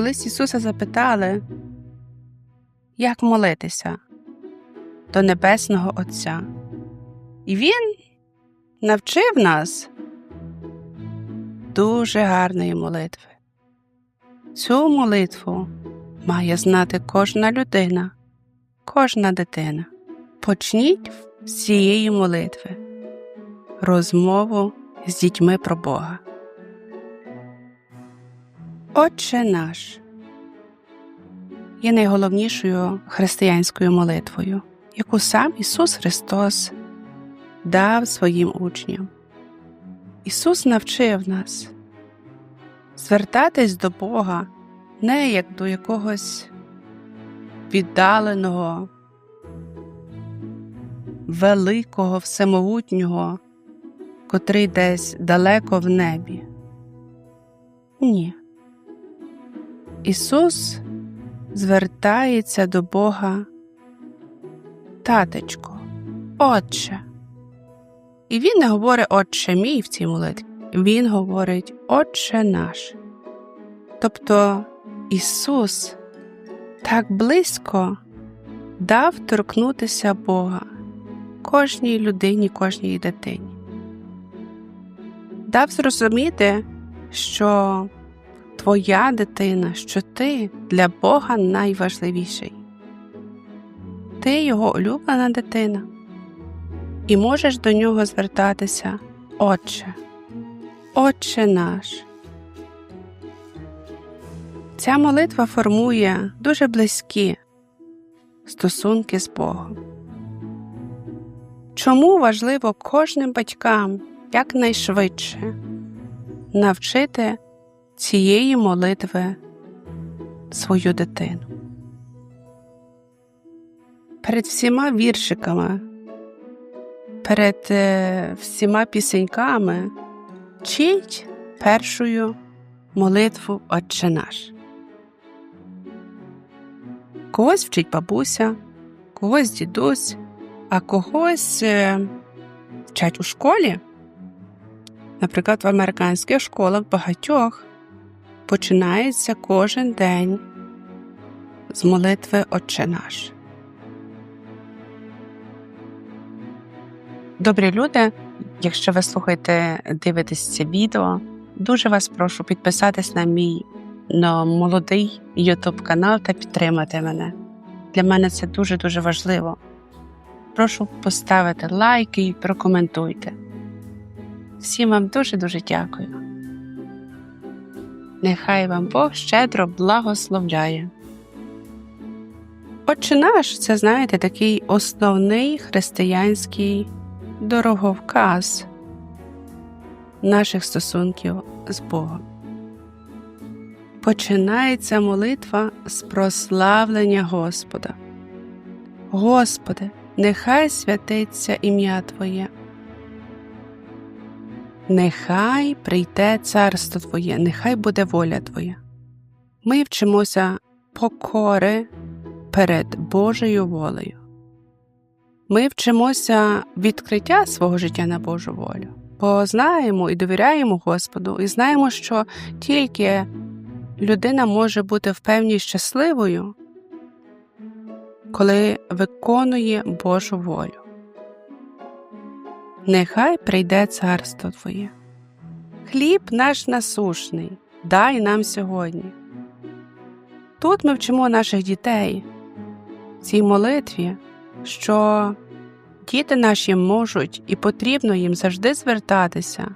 колись Ісуса запитали, як молитися до Небесного Отця. І Він навчив нас дуже гарної молитви. Цю молитву має знати кожна людина, кожна дитина. Почніть з цієї молитви розмову з дітьми про Бога. Отче наш є найголовнішою християнською молитвою, яку сам Ісус Христос дав своїм учням. Ісус навчив нас звертатись до Бога не як до якогось віддаленого, великого, всемогутнього, котрий десь далеко в небі. Ні. Ісус звертається до Бога, татечко, Отче. І Він не говорить Отче мій в цій молитві, Він говорить Отче наш. Тобто Ісус так близько дав торкнутися Бога кожній людині, кожній дитині. Дав зрозуміти, що твоя дитина, що ти для Бога найважливіший. Ти його улюблена дитина, і можеш до нього звертатися, Отче, Отче наш. Ця молитва формує дуже близькі стосунки з Богом. Чому важливо кожним батькам якнайшвидше навчити цієї молитви свою дитину? Перед всіма віршиками, перед е, всіма пісеньками вчіть першою молитву Отче наш. Когось вчить бабуся, когось дідусь, а когось е, вчать у школі. Наприклад, в американських школах багатьох починається кожен день з молитви Отче наш. Добрі люди, якщо ви слухаєте, дивитесь це відео, дуже вас прошу підписатись на мій на молодий YouTube канал та підтримати мене. Для мене це дуже-дуже важливо. Прошу поставити лайки і прокоментуйте. Всім вам дуже-дуже дякую. Нехай вам Бог щедро благословляє. Отче наш, це, знаєте, такий основний християнський дороговказ наших стосунків з Богом. Починається молитва з прославлення Господа. Господи, нехай святиться ім'я Твоє. Нехай прийде царство Твоє, нехай буде воля Твоя. Ми вчимося покори перед Божою волею. Ми вчимося відкриття свого життя на Божу волю, бо знаємо і довіряємо Господу, і знаємо, що тільки людина може бути впевні щасливою, коли виконує Божу волю. Нехай прийде царство Твоє. Хліб наш насушний, дай нам сьогодні. Тут ми вчимо наших дітей в цій молитві, що діти наші можуть і потрібно їм завжди звертатися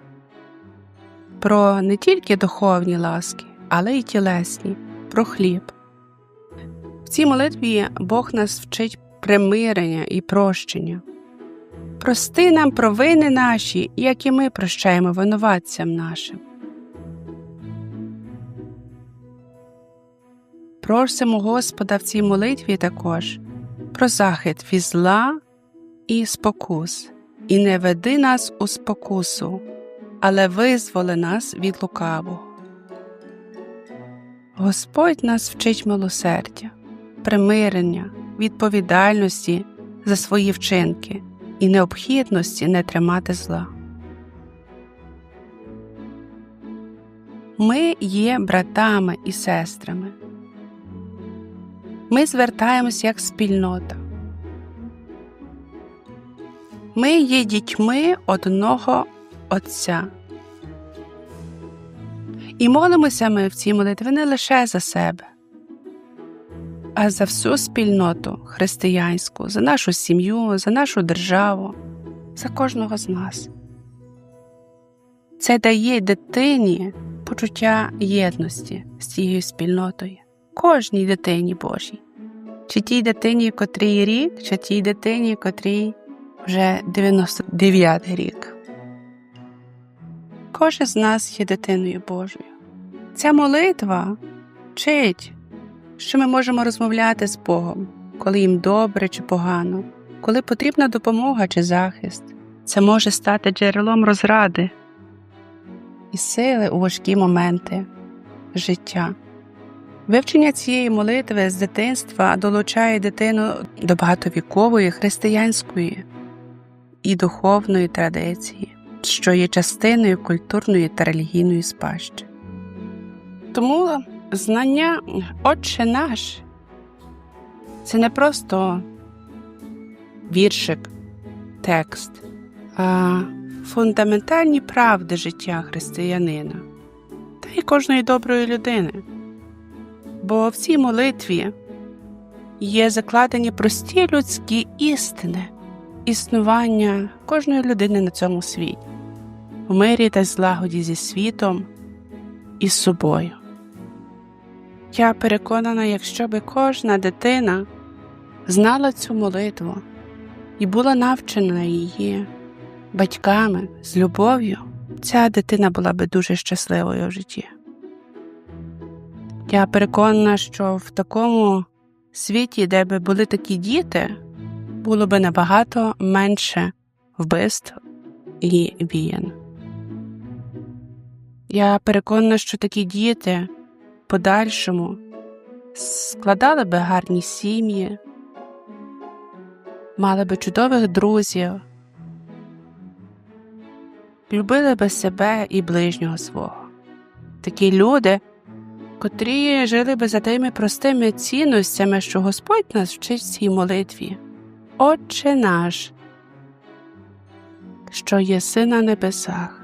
про не тільки духовні ласки, але й тілесні, про хліб. В цій молитві Бог нас вчить примирення і прощення. Прости нам провини наші, як і ми прощаємо винуватцям нашим. Просимо Господа в цій молитві також про захист від зла і спокус, і не веди нас у спокусу, але визволи нас від лукавого. Господь нас вчить милосердя, примирення, відповідальності за свої вчинки і необхідності не тримати зла. Ми є братами і сестрами. Ми звертаємось як спільнота. Ми є дітьми одного Отця. І молимося ми в цій молитві не лише за себе, а за всю спільноту християнську, за нашу сім'ю, за нашу державу, за кожного з нас. Це дає дитині почуття єдності з цією спільнотою, кожній дитині Божій, чи тій дитині, котрій рік, чи тій дитині, котрій вже 99 рік. Кожен з нас є дитиною Божою. Ця молитва вчить, що ми можемо розмовляти з Богом, коли їм добре чи погано, коли потрібна допомога чи захист. Це може стати джерелом розради і сили у важкі моменти життя. Вивчення цієї молитви з дитинства долучає дитину до багатовікової християнської і духовної традиції, що є частиною культурної та релігійної спадщини. Тому знання Отче наш це не просто віршик, текст, а фундаментальні правди життя християнина та й кожної доброї людини. Бо в цій молитві є закладені прості людські істини існування кожної людини на цьому світі, в мирі та злагоді зі світом і з собою. Я переконана, якщо би кожна дитина знала цю молитву і була навчена її батьками з любов'ю, ця дитина була би дуже щасливою в житті. Я переконана, що в такому світі, де би були такі діти, було би набагато менше вбивств і війн. Я переконана, що такі діти подальшому складали би гарні сім'ї, мали би чудових друзів, любили би себе і ближнього свого. Такі люди, котрі жили би за тими простими цінностями, що Господь нас вчить в цій молитві. Отче наш, що єси на небесах,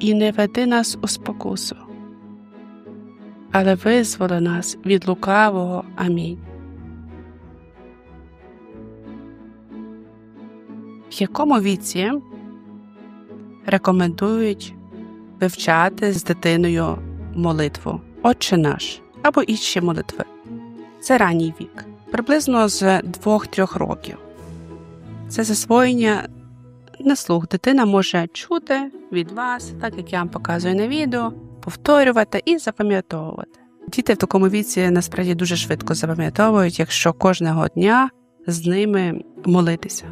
І не веди нас у спокусу, але визволи нас від лукавого. Амінь. В якому віці рекомендують вивчати з дитиною молитву Отче наш або інші молитви. Це ранній вік, приблизно з 2-3 років. Це засвоєння на слух. Дитина може чути від вас, так як я вам показую на відео, повторювати і запам'ятовувати. Діти в такому віці насправді дуже швидко запам'ятовують, якщо кожного дня з ними молитися.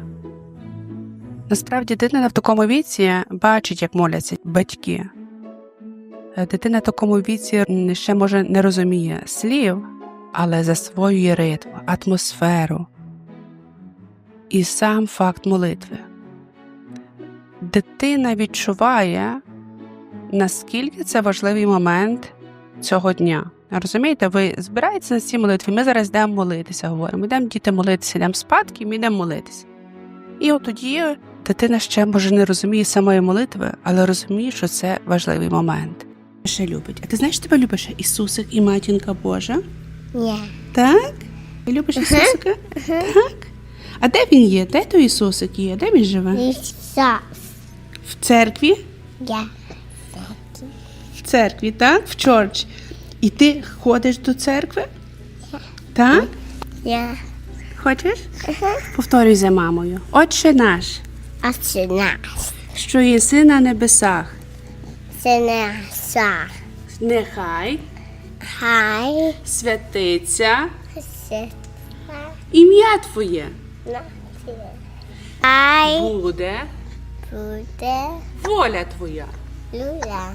Насправді дитина в такому віці бачить, як моляться батьки. Дитина в такому віці ще може не розуміє слів, але засвоює ритм, атмосферу і сам факт молитви. Дитина відчуває, наскільки це важливий момент цього дня. Розумієте, ви збираєтеся на ці молитві, ми зараз йдемо молитися, говоримо, йдемо діти молитися, йдемо спадки, ми йдемо молитися. І от тоді дитина ще може не розуміє самої молитви, але розуміє, що це важливий момент. Ще любить. А ти знаєш, тебе любить ще Ісусик і матінка Божа? Ні. Так? Ти любиш Ісусика? Так. А де він є? Де той Ісусик є? Де він живе? Ісус. В церкві? Я. В церкві, так? В чорч. І ти ходиш до церкви? Так? Я. Хочеш? Повторюй за мамою. Отче наш, це наш. що єси на небесах. Синеса. Нехай Хай святиться се ім'я Твоє. Хай Буде буде воля Твоя, люля.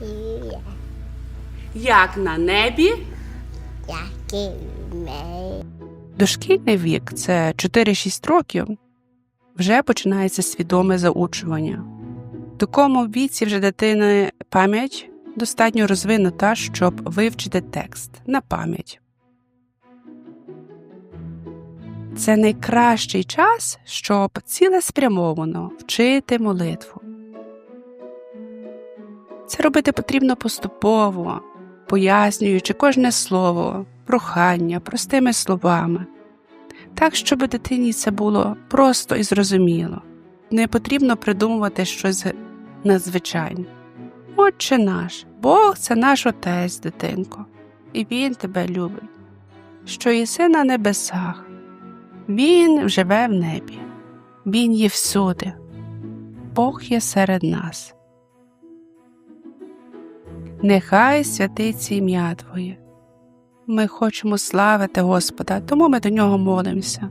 Є. як на небі. Який мей. Дошкільний вік це 4-6 років. Вже починається свідоме заучування. В такому віці вже дитини пам'ять достатньо розвинута, щоб вивчити текст на пам'ять. Це найкращий час, щоб цілеспрямовано вчити молитву. Це робити потрібно поступово, пояснюючи кожне слово, прохання простими словами, так, щоб дитині це було просто і зрозуміло. Не потрібно придумувати щось надзвичайне. Отче наш, Бог це наш Отець, дитинко, і Він тебе любить, що єси на небесах. Він живе в небі, Він є всюди, Бог є серед нас. Нехай святиться ім'я Твоє. Ми хочемо славити Господа, тому ми до нього молимося.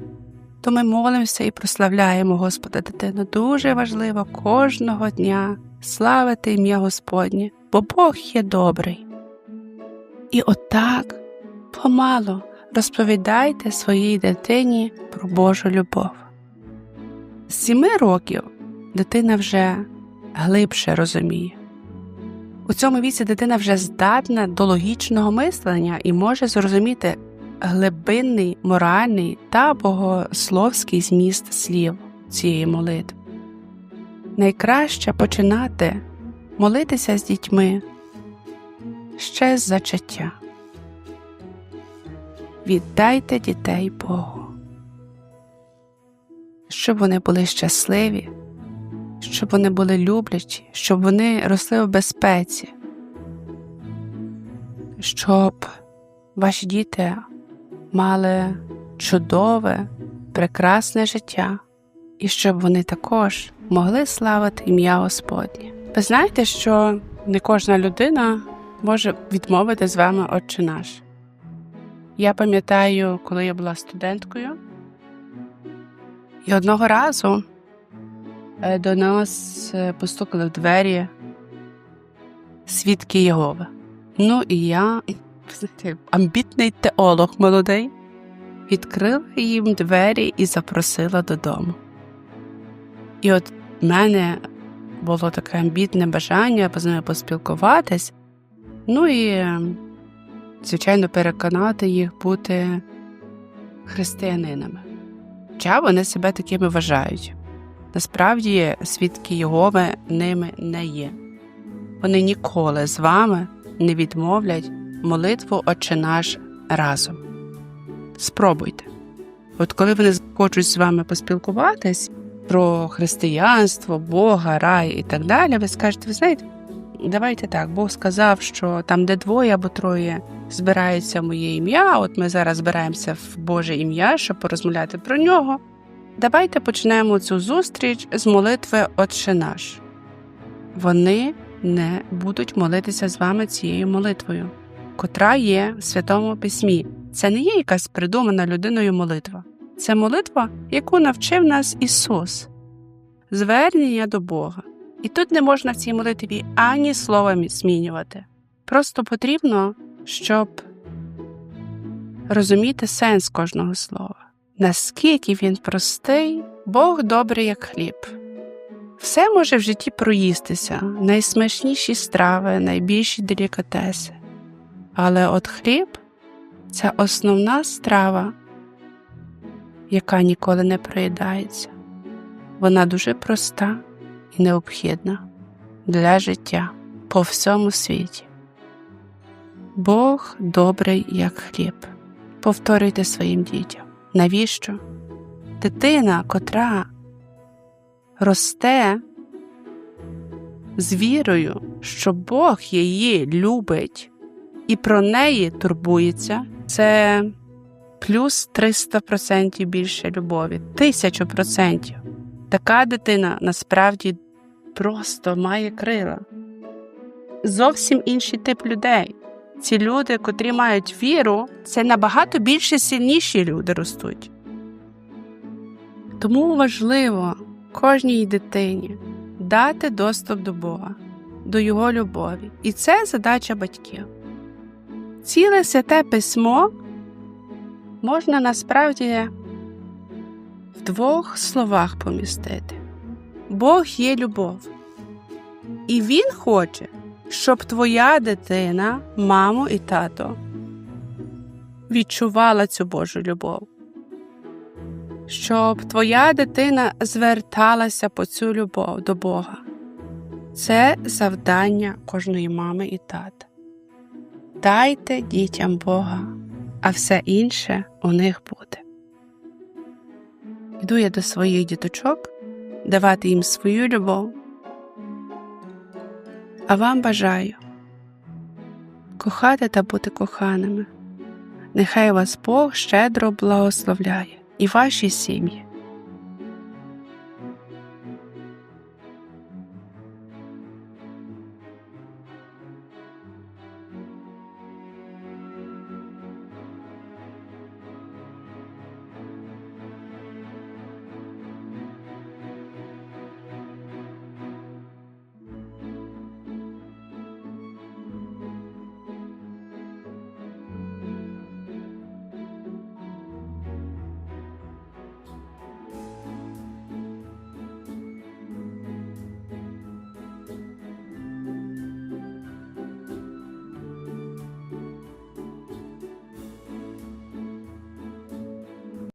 То ми молимося і прославляємо Господа дитину. Дуже важливо кожного дня славити ім'я Господнє, бо Бог є добрий. І отак помало розповідайте своїй дитині про Божу любов. З сіми років дитина вже глибше розуміє. У цьому віці дитина вже здатна до логічного мислення і може зрозуміти глибинний моральний та богословський зміст слів цієї молитви. Найкраще починати молитися з дітьми ще з зачаття. Віддайте дітей Богу, щоб вони були щасливі щоб вони були люблячі, щоб вони росли в безпеці, щоб ваші діти мали чудове, прекрасне життя, і щоб вони також могли славити ім'я Господнє. Ви знаєте, що не кожна людина може відмовити з вами Отче наш. Я пам'ятаю, коли я була студенткою, і одного разу Е, до нас е, постукали в двері свідки Єгови. Ну і я, знаєте, амбітний теолог молодий, відкрила їм двері і запросила додому. І от в мене було таке амбітне бажання з ними поспілкуватись, ну і, звичайно, переконати їх бути християнинами. Хоча вони себе такими вважають. Насправді свідки Єгови ними не є. Вони ніколи з вами не відмовлять молитву Отче наш разом. Спробуйте. От коли вони хочуть з вами поспілкуватись про християнство, Бога, рай і так далі, ви скажете, ви знаєте, давайте так, Бог сказав, що там, де двоє або троє збираються моє ім'я, от ми зараз збираємося в Боже ім'я, щоб порозмовляти про нього. Давайте почнемо цю зустріч з молитви Отче наш. Вони не будуть молитися з вами цією молитвою, котра є в Святому Письмі. Це не є якась придумана людиною молитва. Це молитва, яку навчив нас Ісус, звернення до Бога. І тут не можна в цій молитві ані слова змінювати. Просто потрібно, щоб розуміти сенс кожного слова наскільки він простий, Бог добрий, як хліб. Все може в житті проїстися, найсмачніші страви, найбільші делікатеси. Але от хліб це основна страва, яка ніколи не проїдається. Вона дуже проста і необхідна для життя по всьому світі. Бог добрий, як хліб. Повторюйте своїм дітям. Навіщо? Дитина, котра росте з вірою, що Бог її любить і про неї турбується, це плюс 300% більше любові, 1000%. Така дитина насправді просто має крила. Зовсім інший тип людей. Ці люди, котрі мають віру, це набагато більше сильніші люди ростуть. Тому важливо кожній дитині дати доступ до Бога, до Його любові. І це задача батьків. Ціле святе письмо можна насправді в двох словах помістити. Бог є любов. І Він хоче, щоб твоя дитина, мамо і тато відчувала цю Божу любов. Щоб твоя дитина зверталася по цю любов до Бога. Це завдання кожної мами і тата. Дайте дітям Бога, а все інше у них буде. Йду я до своїх діточок давати їм свою любов. А вам бажаю кохати та бути коханими. Нехай вас Бог щедро благословляє і ваші сім'ї.